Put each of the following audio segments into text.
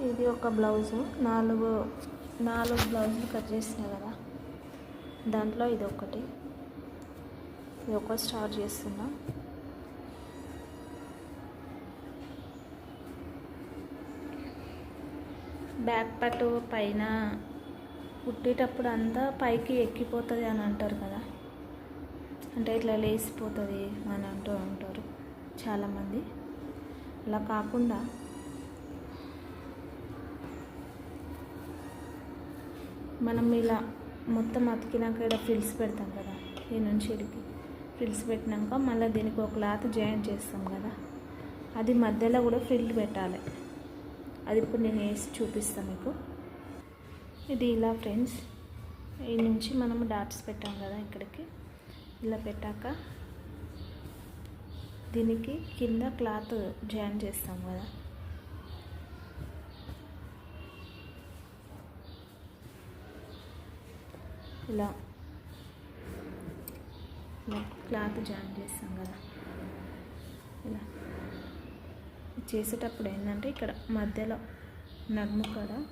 ఇది ఒక బ్లౌజు. నాలుగు నాలుగు బ్లౌజులు కట్ చేసిన కదా. దాంట్లో ఇది ఒకటి. ఇది ఒక స్టార్ట్ చేస్తున్నా. బ్యాక్ పట్టు పైన కుట్టేటప్పుడు అంతా పైకి ఎక్కిపోతుంది అని అంటారు కదా. అంటే ఇట్లా లేసిపోతుంది అని అంటూ ఉంటారు చాలామంది. అలా కాకుండా మనం ఇలా మొత్తం అతికినాక ఇక్కడ ఫ్రిల్స్ పెడతాం కదా ఈ నుంచి ఇడికి ఫ్రిల్స్ పెట్టినాక మళ్ళీ దీనికి ఒక క్లాత్ జాయిన్ చేస్తాం కదా అది మధ్యలో కూడా ఫ్రిల్ పెట్టాలి. అది ఇప్పుడు నేను వేసి చూపిస్తాను మీకు. ఇది ఇలా ఫ్రెండ్స్ ఈ నుంచి మనము డాట్స్ పెట్టాం కదా ఇక్కడికి. ఇలా పెట్టాక దీనికి కింద క్లాత్ జాయిన్ చేస్తాం కదా. ఇలా ఇలా క్లాత్ జాయిన్ చేస్తాం కదా. ఇలా చేసేటప్పుడు ఏంటంటే ఇక్కడ మధ్యలో నడుము కాడ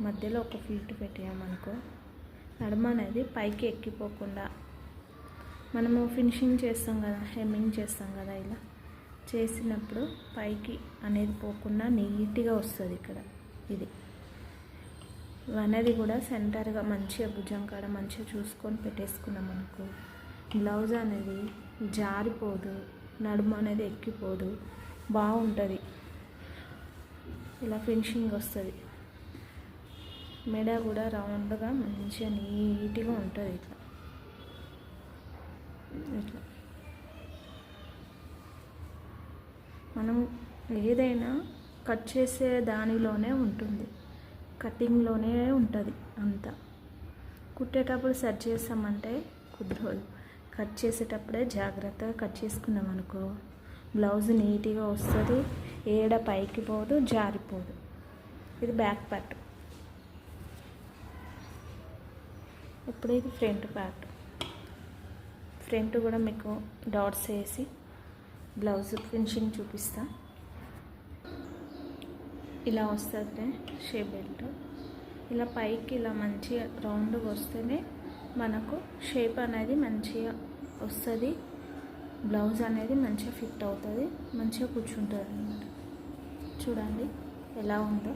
మధ్యలో ఒక ఫీట్ పెట్టామనుకో నడుము అనేది పైకి ఎక్కిపోకుండా మనము ఫినిషింగ్ చేస్తాం కదా హెమ్మింగ్ చేస్తాం కదా ఇలా చేసినప్పుడు పైకి అనేది పోకుండా నీట్గా వస్తుంది ఇక్కడ. ఇది అనేది కూడా సెంటర్గా మంచిగా భుజం కాడ మంచిగా చూసుకొని పెట్టేసుకున్నాం అనుకో. బ్లౌజ్ అనేది జారిపోదు నడుము అనేది ఎక్కిపోదు బాగుంటుంది. ఇలా ఫినిషింగ్ వస్తుంది. మెడ కూడా రౌండ్గా మంచిగా నీట్గా ఉంటుంది ఇట్లా. ఇట్లా. మనం ఏదైనా కట్ చేసే దానిలోనే ఉంటుంది. కటింగ్లోనే ఉంటుంది అంతా. కుట్టేటప్పుడు సెట్ చేస్తామంటే కుదరదు కట్ చేసేటప్పుడే జాగ్రత్తగా కట్ చేసుకున్నాం అనుకో బ్లౌజ్ నీట్గా వస్తుంది ఏడ పైకి పోదు జారిపోదు. ఇది బ్యాక్ పార్ట్. ఇప్పుడు ఇది ఫ్రంట్ పార్ట్. ఫ్రంట్ కూడా మీకు డాట్స్ వేసి బ్లౌజ్ ఫినిషింగ్ చూపిస్తాను ఇలా వస్తుంది షేప్ బెల్ట్ ఇలా పైకి ఇలా మంచిగా రౌండ్గా వస్తేనే మనకు షేప్ అనేది మంచిగా వస్తుంది. బ్లౌజ్ అనేది మంచిగా ఫిట్ అవుతుంది. మంచిగా కూర్చుంటుంది అనమాట చూడండి ఎలా ఉందో.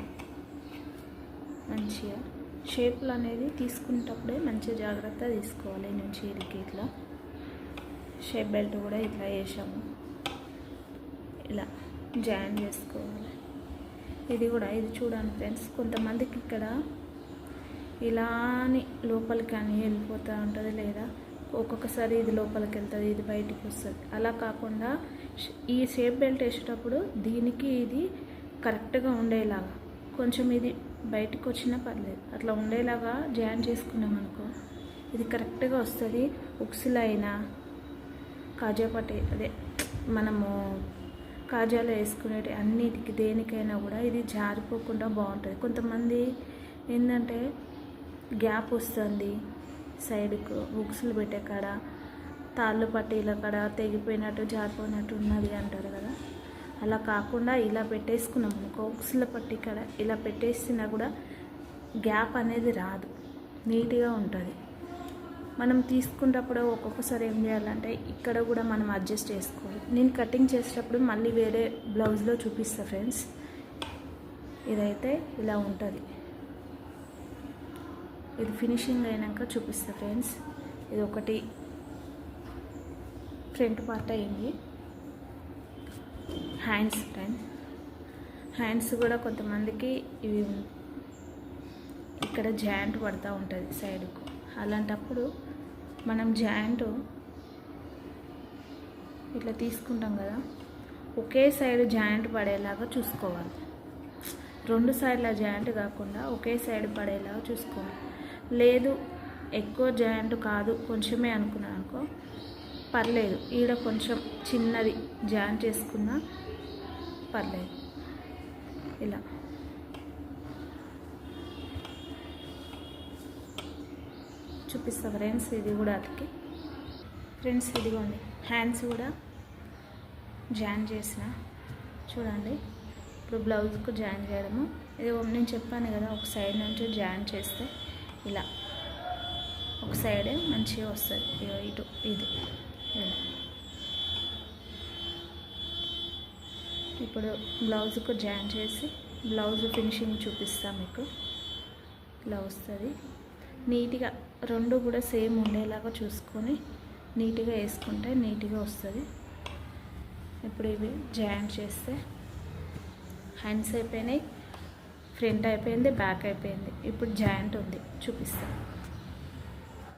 మంచిగా షేప్లు అనేది తీసుకునేటప్పుడే మంచి జాగ్రత్త తీసుకోవాలి. నేను చీరకి ఇట్లా షేప్ బెల్ట్ కూడా ఇట్లా వేసాము. ఇలా జాయిన్ చేసుకోవాలి. ఇది కూడా ఇది చూడండి ఫ్రెండ్స్. కొంతమందికి ఇక్కడ ఇలా అని లోపలికి అని వెళ్ళిపోతూ ఉంటుంది లేదా? ఒక్కొక్కసారి ఇది లోపలికి వెళ్తుంది ఇది బయటికి వస్తుంది. అలా కాకుండా ఈ షేప్ బెల్ట్ వేసేటప్పుడు దీనికి ఇది కరెక్ట్గా ఉండేలాగా కొంచెం ఇది బయటకు వచ్చినా పర్లేదు. అట్లా ఉండేలాగా జాయిన్ చేసుకున్నాం అనుకో ఇది కరెక్ట్గా వస్తుంది. ఉక్సులైనా అయినా అదే మనము కాజాలు వేసుకునేటి అన్నిటికి దేనికైనా కూడా ఇది జారిపోకుండా బాగుంటుంది. కొంతమంది ఏంటంటే గ్యాప్ వస్తుంది సైడ్కు బుక్స్లు పెట్టే కాడ తాళ్ళు పట్టీల కాడ తెగిపోయినట్టు జారిపోయినట్టు ఉన్నది అంటారు కదా. అలా కాకుండా ఇలా పెట్టేసుకున్నాం అనుకో బుక్స్ల పట్టి కాడ ఇలా పెట్టేసినా కూడా గ్యాప్ అనేది రాదు. నీట్గా ఉంటుంది. మనం తీసుకున్నప్పుడు ఒక్కొక్కసారి ఏం చేయాలంటే ఇక్కడ కూడా మనం అడ్జస్ట్ చేసుకోవాలి. నేను కటింగ్ చేసేటప్పుడు మళ్ళీ వేరే బ్లౌజ్లో చూపిస్తా ఫ్రెండ్స్ ఇదైతే ఇలా ఉంటుంది. ఇది ఫినిషింగ్ అయినాక చూపిస్తా ఫ్రెండ్స్ ఇది ఒకటి. ఫ్రంట్ పార్ట్ అయింది. హ్యాండ్స్ ఫ్రెండ్స్ హ్యాండ్స్ కూడా కొంతమందికి ఇవి ఇక్కడ జాయింట్ పడుతూ ఉంటుంది సైడ్కు అలాంటప్పుడు మనం జాయింట్ ఇట్లా తీసుకుంటాం కదా ఒకే సైడ్ జాయింట్ పడేలాగా చూసుకోవాలి. రెండు సైడ్ల జాయింట్ కాకుండా ఒకే సైడ్ పడేలాగా చూసుకోవాలి. లేదు ఎక్కువ జాయింట్ కాదు కొంచెమే అనుకున్నాను అనుకో పర్లేదు. ఈడ కొంచెం చిన్నది జాయింట్ చేసుకున్నా పర్లేదు. ఇలా. చూపిస్తా ఫ్రెండ్స్ ఇది కూడా అతికి ఫ్రెండ్స్ ఇదిగోండి. హ్యాండ్స్ కూడా జాయిన్ చేసిన. చూడండి. ఇప్పుడు బ్లౌజ్కు జాయిన్ చేయడము. ఇది నేను చెప్పాను కదా ఒక సైడ్ నుంచి జాయిన్ చేస్తే ఇలా. ఒక సైడే మంచిగా వస్తుంది. ఇటు ఇది. ఇప్పుడు బ్లౌజ్కు జాయిన్ చేసి బ్లౌజ్ ఫినిషింగ్ చూపిస్తాను మీకు. ఇలా వస్తుంది. నీట్గా రెండు కూడా సేమ్ ఉండేలాగా చూసుకొని నీట్గా వేసుకుంటే నీట్గా వస్తుంది. ఇప్పుడు ఇవి జాయింట్ చేస్తే హ్యాండ్స్ అయిపోయినాయి ఫ్రంట్ అయిపోయింది బ్యాక్ అయిపోయింది. ఇప్పుడు జాయింట్ ఉంది చూపిస్తాను